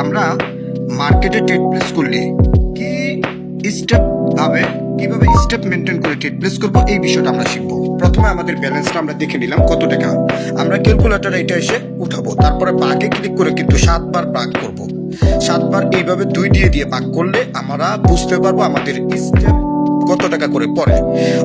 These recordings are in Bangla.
আমরা মার্কেটে ট্রেড প্লেস করলে কি স্টেপ ভাবে, কীভাবে স্টেপ মেনটেন করে ট্রেড প্লেস করব, এই বিষয়টা আমরা শিখব। প্রথমে আমাদের ব্যালেন্সটা আমরা দেখে নিলাম, কত টাকা। আমরা ক্যালকুলেটার এটা এসে উঠাবো, তারপরে বাঘে ক্লিক করে কিন্তু সাতবার বাঘ করব। সাতবার এইভাবে দুই দিয়ে দিয়ে বাঘ করলে আমরা বুঝতে পারব আমাদের স্টেপ কত টাকা করে পড়ে?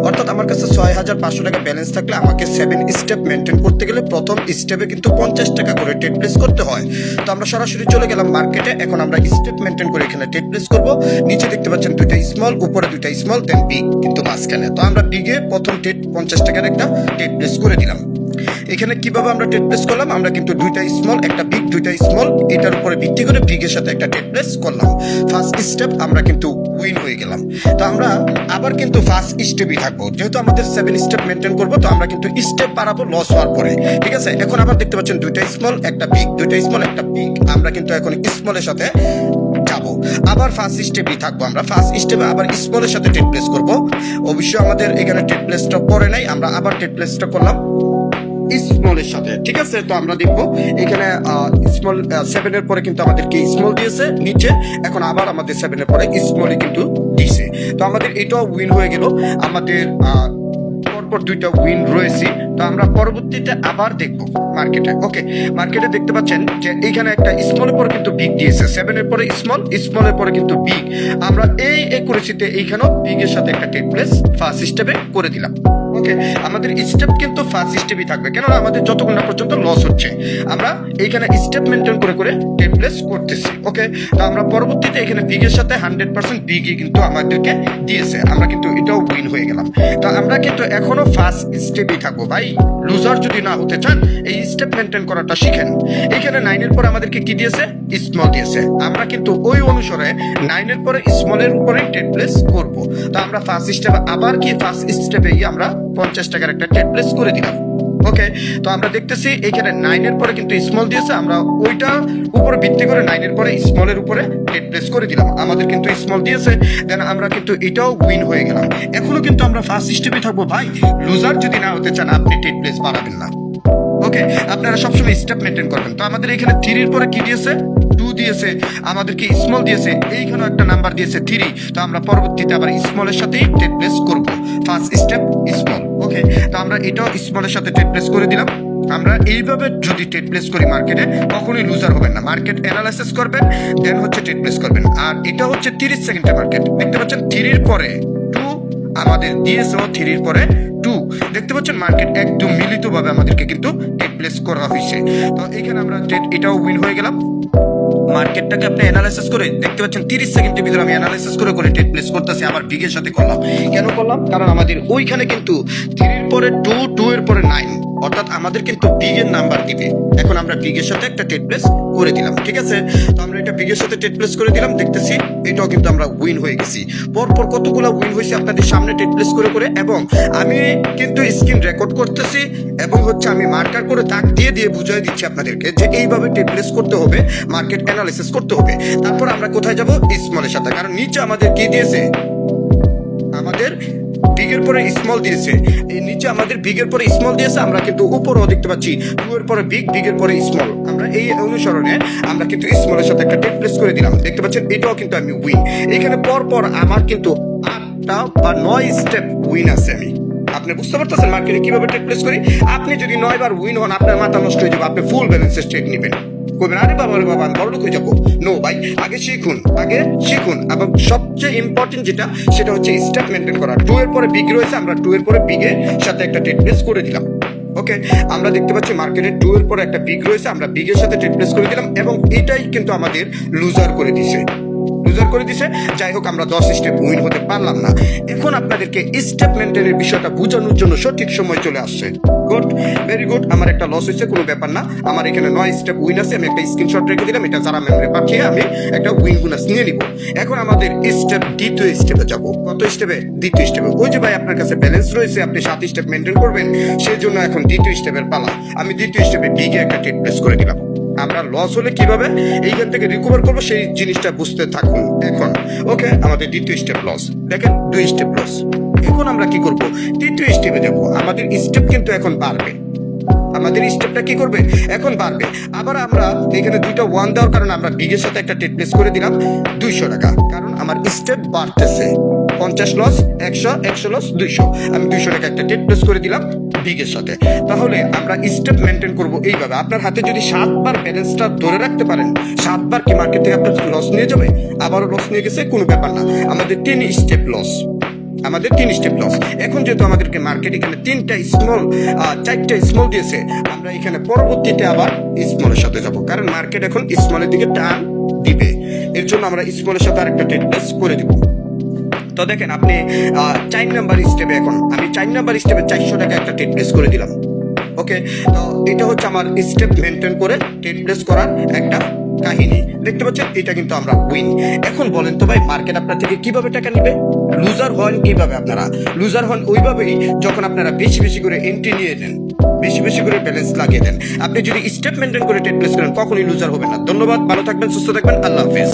অর্থাৎ আমার কাছে ছয় হাজার পাঁচশো টাকা ব্যালেন্স থাকলে আমাকে সেভেন স্টেপ মেনটেন করতে গেলে প্রথম স্টেপে কিন্তু পঞ্চাশ টাকা করে টেট প্লেস করতে হয়। তো আমরা সরাসরি চলে গেলাম মার্কেটে এখন আমরা স্টেপ মেনটেন করে এখানে টেট প্লেস করব। নিচে দেখতে পাচ্ছেন দুইটা স্মল উপরে দুইটা স্মল দেন বিগ কিন্তু মাঝখানে। তো আমরা বিগে প্রথম টেট পঞ্চাশ টাকার একটা টেট প্লেস করে দিলাম। এখানে কীভাবে আমরা টেট প্লেস করলাম? আমরা কিন্তু দুইটা স্মল একটা দুইটা স্মল এটার উপরে ভিত্তি করে বিগের সাথে একটা টেট প্লেস করলাম। ফার্স্ট স্টেপ আমরা কিন্তু উইন হয়ে গেলাম। তো আমরা আবার কিন্তু ফার্স্ট স্টেপই থাকব। যেহেতু আমাদের সেভেন স্টেপ মেনটেন করব, তো আমরা কিন্তু স্টেপ বাড়াবো লস হওয়ার পরে। ঠিক আছে? এখন আবার দেখতে পাচ্ছেন দুইটা স্মল একটা বিগ দুইটা স্মল একটা বিগ আমরা কিন্তু এখন স্মলের সাথে যাব। আবার ফার্স্ট স্টেপই থাকব আমরা। ফার্স্ট স্টেপে আবার স্মলের সাথে টেট প্লেস করব। অবশ্যই আমাদের এখানে টেট প্লেসটা পরে নাই। আমরা আবার টেট প্লেসটা করলাম। স্মলের সাথে, ঠিক আছে? তো আমরা দেখব, এখানে স্মল সেভেনের পরে কিন্তু আমাদেরকে স্মল দিয়েছে, নিচে, এখন আবার আমাদের সেভেনের পরে স্মলই কিন্তু দিছে। তো আমাদের এটাও উইন হয়ে গেল, আমাদের পরপর দুইটা উইন রয়েছে। তো আমরা পরবর্তীতে আবার দেখব মার্কেটে ওকে মার্কেটে দেখতে পাচ্ছেন যে এইখানে একটা স্মলের পরে কিন্তু বিগ দিয়েছে সেভেনের পরে স্মল স্মলের পরে কিন্তু বিগ আমরা এই একুরেসিতে এইখানেও বিগের সাথে একটা টেট প্লেস ফার্স্ট স্টেপে করে দিলাম। ওকে, আমাদের স্টেপ কিন্তু ফার্স্ট স্টেপই থাকবে। কেননা আমাদের যতক্ষণ না পর্যন্ত লস হচ্ছে, আমরা এইখানে স্টেপ মেনটেন করে করে টেপ্লেস করতেছি, ওকে? তো আমরা পরবর্তীতে এখানে বিগের সাথে হান্ড্রেড পার্সেন্ট বিগই কিন্তু আমাদেরকে দিয়েছে, আমরা কিন্তু এটাও উইন হয়ে গেলাম। তো আমরা কিন্তু এখনও ফার্স্ট স্টেপই থাকব, ভাই। লুজার যদি না হতে চান, এই স্টেপ মেনটেন করাটা শিখেন। এখানে নাইনের পরে আমাদেরকে কি দিয়েছে? স্মল দিয়েছে। আমরা কিন্তু ওই অনুসারে নাইনের পরে স্মলের উপরে টেন প্লেস করব। তো আমরা ফার্স্ট স্টেপে আবার কি ফার্স্ট স্টেপে আমরা পঞ্চাশ টাকার একটা টেন প্লেস করে দিলাম। ওকে তো আমরা দেখতেছি এখানে নাইনের পরে কিন্তু স্মল দিয়েছে, আমরা ওইটা উপরে ভিত্তি করে নাইনের পরে স্মলের উপরে টেট প্লেস করে দিলাম। আমাদের কিন্তু স্মল দিয়েছে দেন আমরা কিন্তু এটাও উইন হয়ে গেলাম। এখনও কিন্তু আমরা ফার্স্ট স্টেপে থাকব। ভাই লুজার যদি না হতে চান, আপনি টেট প্লেস বাড়াবেন না। ওকে আপনারা সবসময় স্টেপ মেনটেন করবেন। তো আমাদের এখানে থ্রির পরে কি দিয়েছে? দিয়েছে, আমাদেরকে স্মল দিয়েছে এইখানে একটা নাম্বার দিয়েছে থ্রি তো আমরা পরবর্তীতে আবার স্মলের সাথেই টেট প্লেস করব। ফার্স্ট স্টেপ স্মল ওকে তো আমরা এটাও স্মলের সাথে টেট প্লেস করে দিলাম। আমরা এইভাবে যদি টেট প্লেস করি মার্কেটে কখনোই লুজার হবেন না। মার্কেট অ্যানালাইসিস করবেন দেন হচ্ছে টেট প্লেস করবেন। আর এটা হচ্ছে তিরিশ সেকেন্ডের মার্কেট দেখতে পাচ্ছেন থ্রির পরে টু আমাদের দিয়েছে থ্রির পরে টু দেখতে পাচ্ছেন মার্কেট একদম মিলিতভাবে আমাদেরকে কিন্তু টেট প্লেস করা হয়েছে। তো এখানে আমরা এটাও উইন হয়ে গেলাম। মার্কেটটাকে আপনি অ্যানালাইসিস করে দেখতে পাচ্ছেন, তিরিশ সেকেন্ডের ভিতরে আমি অ্যানালাইসিস করে করে টেট প্লেস করতেছি আবার বিগের সাথে করলাম। কেন করলাম? কারণ আমাদের ওইখানে কিন্তু থ্রির পরে টু টু এর পরে নাইন অর্থাৎ আমাদের কিন্তু বিগের নাম্বার দিবে। এখন আমরা বিগের সাথে একটা টেট প্লেস করে দিলাম, ঠিক আছে? তো আমরা এটা বিগের সাথে টেট প্লেস করে দিলাম, দেখতেছি, এটাও কিন্তু আমরা উইন হয়ে গেছি। পরপর কতগুলো উইন হয়েছে আপনাদের সামনে টেট প্লেস করে করে, এবং আমি কিন্তু স্ক্রিন রেকর্ড করতেছি, এবং হচ্ছে আমি মার্কার করে দাগ দিয়ে দিয়ে বুঝিয়ে দিচ্ছি আপনাদেরকে যে এইভাবে টেট প্লেস করতে হবে মার্কেট অ্যানালিসিস করতে হবে। তারপর আমরা কোথায় যাব? স্মলের সাথে। কারণ নিচে আমাদের কি দিয়েছে? আমাদের বিগের পরে স্মল দিয়েছে। নিচে আমাদের বিগের পরে স্মল দিয়েছে, আমরা কিন্তু উপরেও দেখতে পাচ্ছি। টু এর পরে বিগ বিগের পরে স্মল আমরা এই অনুসরণে আমরা কিন্তু স্মলের সাথে একটা টেট প্লেস করে দিলাম। দেখতে পাচ্ছেন, এটাও কিন্তু আমি উইন এখানে পর পর আমার কিন্তু আটটা বা নয় স্টেপ উইন আছে আমি। আপনি বুঝতে পারতেছেন মার্কেটে কীভাবে টেক প্লেস করি? আপনি যদি নয় বার উইন হন, আপনার মাথা নষ্ট হয়ে যাবে। আপনি ফুল ব্যালেন্সের ট্রেড নেবেন। করবেন আরে বাবা রে বাবা বড় লোক হয়ে যাব। নো ভাই, আগে শিখুন আগে শিখুন। এবং সবচেয়ে ইম্পর্টেন্ট যেটা, সেটা হচ্ছে স্টেপ মেনটেন করা। টু এর পরে বিগ রয়েছে, আমরা টু এর পরে বিগের সাথে একটা টেটনেস করে দিলাম। ওকে আমরা দেখতে পাচ্ছি মার্কেটে টু এর পরে একটা বিগ রয়েছে, আমরা বিগের সাথে প্লেস করে দিলাম এবং এটাই কিন্তু আমাদের লুজার করে দিছে। লুজার করে দিছে। যাই হোক, আমরা দশ স্টেপ উইন হতে পারলাম না। এখন আপনাদেরকে স্টেপ মেনটেনের বিষয়টা বোঝানোর জন্য সঠিক সময় চলে আসছে। গুড ভেরি গুড আমার একটা লস হয়েছে, কোনো ব্যাপার না। আমার এখানে নয় স্টেপ উইন আছে, আমি একটা স্ক্রিনশট রেখে দিলাম, এটা যারা মেমোরি পাঠিয়ে আমি একটা উইন বোনাস নিয়ে নিব। এখন আমাদের স্টেপ দ্বিতীয় স্টেপে যাব। কত স্টেপে দ্বিতীয় স্টেপে ওই যে ভাই, আপনার কাছে ব্যালেন্স রয়েছে, আপনি সাত স্টেপ মেনটেন করবেন সেই জন্য এখন দ্বিতীয় স্টেপের পালা। আমি দ্বিতীয় স্টেপে বিগে একটা টেট প্লেস করে দিলাম। আমরা লস হলে কীভাবে? এইখান থেকে রিকভার করব, সেই জিনিসটা বুঝতে থাকুন এখন। ওকে আমাদের দ্বিতীয় স্টেপ লস দেখেন, দুই স্টেপ লস এখন আমরা কি করব? তৃতীয় স্টেপে যাব। আমাদের স্টেপ কিন্তু এখন বাড়বে। আমাদের স্টেপটা কি করবে? এখন বাড়বে। আবার আমরা এখানে দুইটা ওয়ান দেওয়ার কারণে আমরা বিগের সাথে একটা টেট প্লেস করে দিলাম। দুইশো টাকা। কারণ আমার স্টেপ বাড়তেছে। পঞ্চাশ লস একশো একশো লস দুইশো। আমি দুইশো টাকা একটা টেট প্লেস করে দিলাম বিগের সাথে। তাহলে আমরা স্টেপ মেনটেন করব এইভাবে। আপনার হাতে যদি সাতবার ব্যালেন্সটা ধরে রাখতে পারেন, সাতবার কি মার্কেট থেকে আপনার লস নিয়ে যাবে? আবারও লস নিয়ে গেছে, কোনো ব্যাপার না। আমাদের তিন স্টেপ লস আমাদের তিন স্টেপ লস এখন যেহেতু আমাদেরকে মার্কেট এখানে তিনটা স্মল চারটা স্মল দিয়েছে, আমরা এখানে পরবর্তীতে আবার স্মলের সাথে যাব। কারণ মার্কেট এখন স্মলের দিকে টান দিবে। এর জন্য আমরা স্মলের সাথে আরেকটা টেট প্লেস করে দিব। তো দেখেন আপনি চার নাম্বার স্টেপে এখন, আমি চার নাম্বার স্টেপে চারশো টাকা একটা টেট প্লেস করে দিলাম। ওকে তো এটা হচ্ছে আমার স্টেপ মেনটেন করে টেট প্লেস করার একটা কাহিনী। দেখতে পাচ্ছেন? এটা কিন্তু আমরা উইন এখন বলেন তো ভাই মার্কেট আপনার থেকে কীভাবে টাকা নিবে? লুজার হন কীভাবে আপনারা? লুজার হন ওইভাবেই যখন আপনারা বেশি বেশি করে এন্ট্রি নিয়ে নেন, বেশি বেশি করে ব্যালেন্স লাগিয়ে দেন। আপনি যদি স্টেপ মেনটেন করে টেট প্লেস করেন, কখনোই লুজার হবেন না। ধন্যবাদ, ভালো থাকবেন, সুস্থ থাকবেন। আল্লাহ হাফেজ।